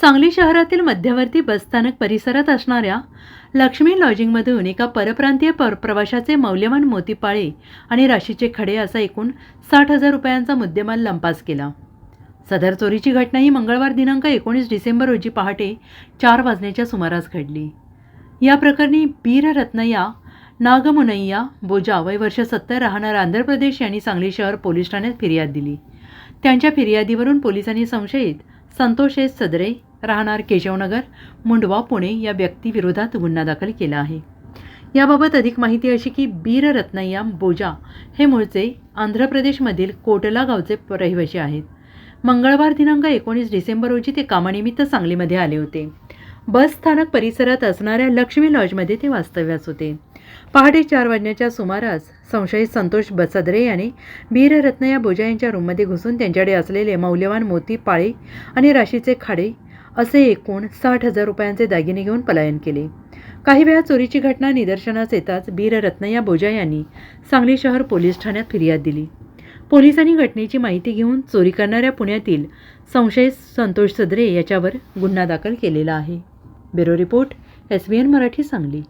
सांगली शहरातील मध्यवर्ती बसस्थानक परिसरात असणाऱ्या लक्ष्मी लॉजिंगमधून एका परप्रांतीय पर प्रवाशाचे मौल्यवान मोतीपाळे आणि राशीचे खडे असा एकूण साठ हजार रुपयांचा मुद्देमाल लंपास केला. सदर चोरीची घटना ही मंगळवार दिनांक एकोणीस डिसेंबर रोजी पहाटे चार वाजण्याच्या सुमारास घडली. या प्रकरणी बीर रत्नय्या नागमुनय्या बोजा वय वर्ष सत्तर राहणार आंध्र प्रदेश यांनी सांगली शहर पोलीस ठाण्यात फिर्याद दिली. त्यांच्या फिर्यादीवरून पोलिसांनी संशयित संतोष एस सदरे राहणार केशवनगर मुंडवा पुणे या व्यक्तीविरोधात गुन्हा दाखल केला आहे. याबाबत अधिक माहिती अशी की बीर रत्नय्याम बोजा हे मूळचे आंध्र प्रदेशमधील कोटला गावचे रहिवासी आहेत. मंगळवार दिनांक एकोणीस डिसेंबर रोजी ते कामानिमित्त सांगलीमध्ये आले होते. बस स्थानक परिसरात असणाऱ्या लक्ष्मी लॉजमध्ये ते वास्तव्यास होते. पहाटे चार वाजण्याच्या सुमारास संशयित संतोष बसदरे याने बीर या बोजा यांच्या रूममध्ये घुसून त्यांच्याकडे असलेले मौल्यवान मोती पाळे आणि राशीचे खाडे असे एकूण साठ हजार रुपयांचे दागिने घेऊन पलायन केले. काही वेळा चोरीची घटना निदर्शनास येताच बीर या बोजा यांनी सांगली शहर पोलीस ठाण्यात फिर्याद दिली. पोलिसांनी घटनेची माहिती घेऊन चोरी करणाऱ्या पुण्यातील संशयित संतोष सदरे याच्यावर गुन्हा दाखल केलेला आहे. Bureau report S B N Marathi Sangli.